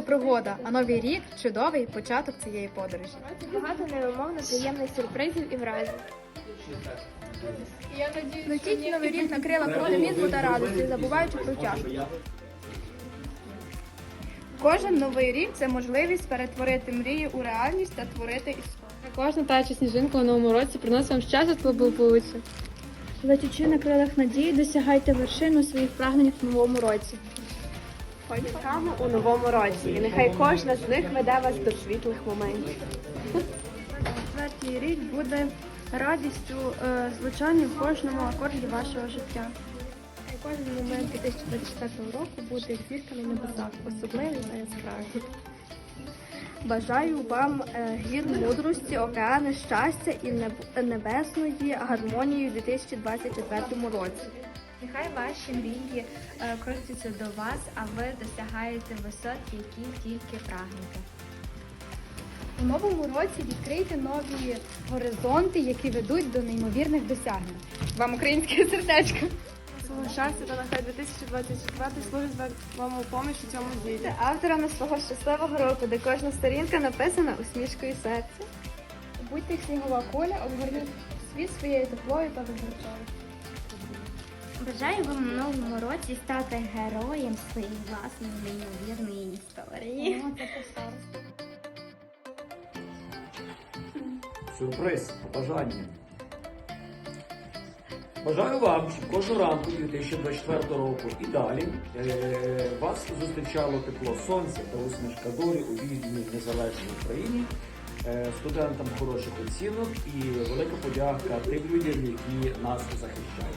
це пригода, а новий рік чудовий початок цієї подорожі. Багато невимовно приємних сюрпризів і вражень. Летіть новий рік на крилах оптимізму та радості, забуваючи про тяжку. Кожен новий рік це можливість перетворити мрії у реальність та творити історію. Кожна тача сніжинка у новому році приносить вам щастя та благополуччя. Летючи на крилах надії, досягайте вершину своїх прагнень в новому році. Ходьками у новому році, і нехай кожна з них веде вас до світлих моментів. Четвертий рік буде радістю е, звучання в кожному акорді вашого життя. Кожен момент 2024 року буде зірка на небесах, особливий та яскравий. Бажаю вам е, гір мудрості, океани щастя і небесної гармонії у 2024 році. Нехай ваші мрії е, крутяться до вас, а ви досягаєте висот, які тільки прагнете. У новому році відкрийте нові горизонти, які ведуть до неймовірних досягнень. Вам українське сердечко. Свого щастя та нехай 2024 служить вам у поміч у цьому ділі. Авторами свого щасливого року, де кожна сторінка написана усмішкою серця. Будьте як снігова коля, обгорніть світ своєю теплою та добротою. Бажаю вам у новому році стати героєм своєї власної неймовірної історії. Сюрприз, побажання. Бажаю вам, щоб кожного ранку 2024 року і далі е, вас зустрічало тепло сонця та усмішка долі у вільній незалежній Україні, е, студентам хороших оцінок і велика подяка тим людям, які нас захищають.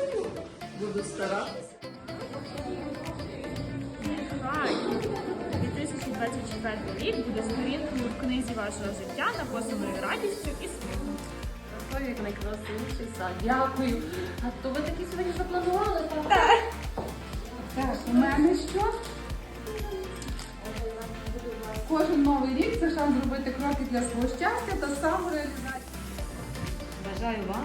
буду старатися. Нехай 2024 рік буде сторінкою в книзі вашого життя, написаною радістю і сміхом. Ой, найкрасивіший сад. Дякую. А то ви такі сьогодні запланували? Так. Так, у мене що? Кожен новий рік це шанс зробити кроки для свого щастя та самореалізації. Бажаю вам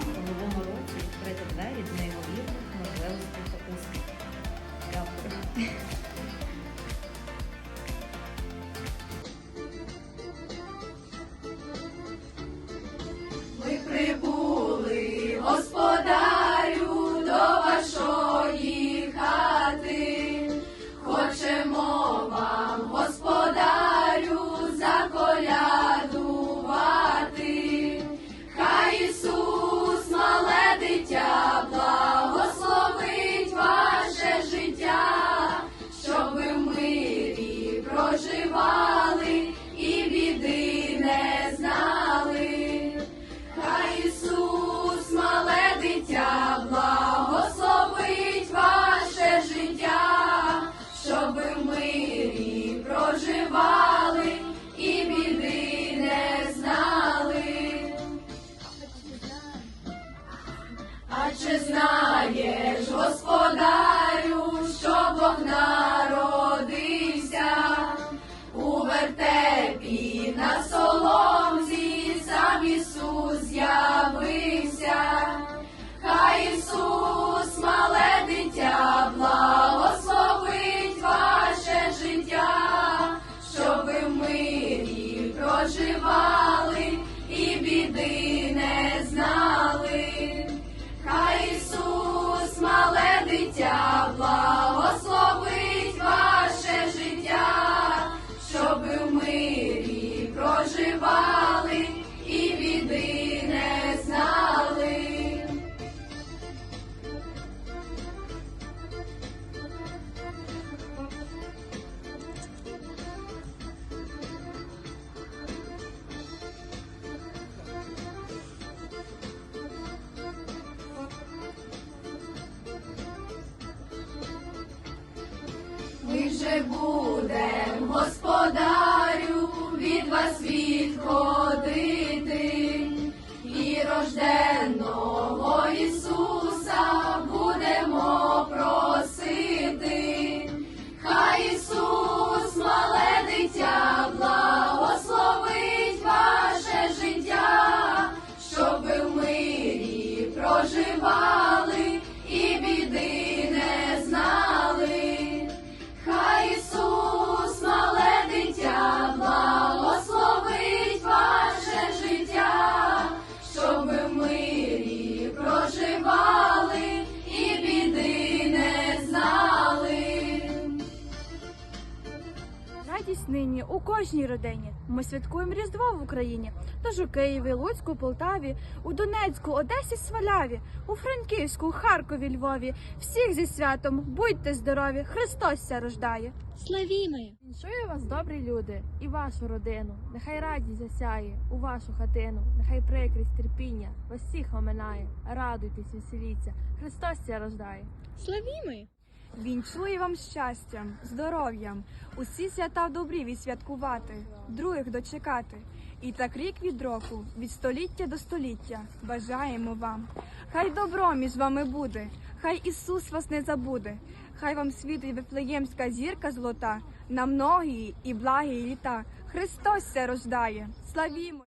же будем, господарю, від вас ві. Нині у кожній родині. Ми святкуємо Різдво в Україні. Тож у Києві, Луцьку, Полтаві, у Донецьку, Одесі, Сваляві, у Франківську, Харкові, Львові. Всіх зі святом, будьте здорові! Христос ся рождає! Славімо! Віншую вас, добрі люди, і вашу родину. Нехай радість засяє у вашу хатину, нехай прикрість терпіння вас всіх оминає. Радуйтесь, веселіться, Христос ся рождає. Славімо! Вінчую вам щастям, здоров'ям, усі свята в добрі відсвяткувати, других дочекати. І так рік від року, від століття до століття бажаємо вам. Хай добро між вами буде, хай Ісус вас не забуде, хай вам світить вифлеємська зірка золота, на многії і благі літа. Христос ся рождає, славімо!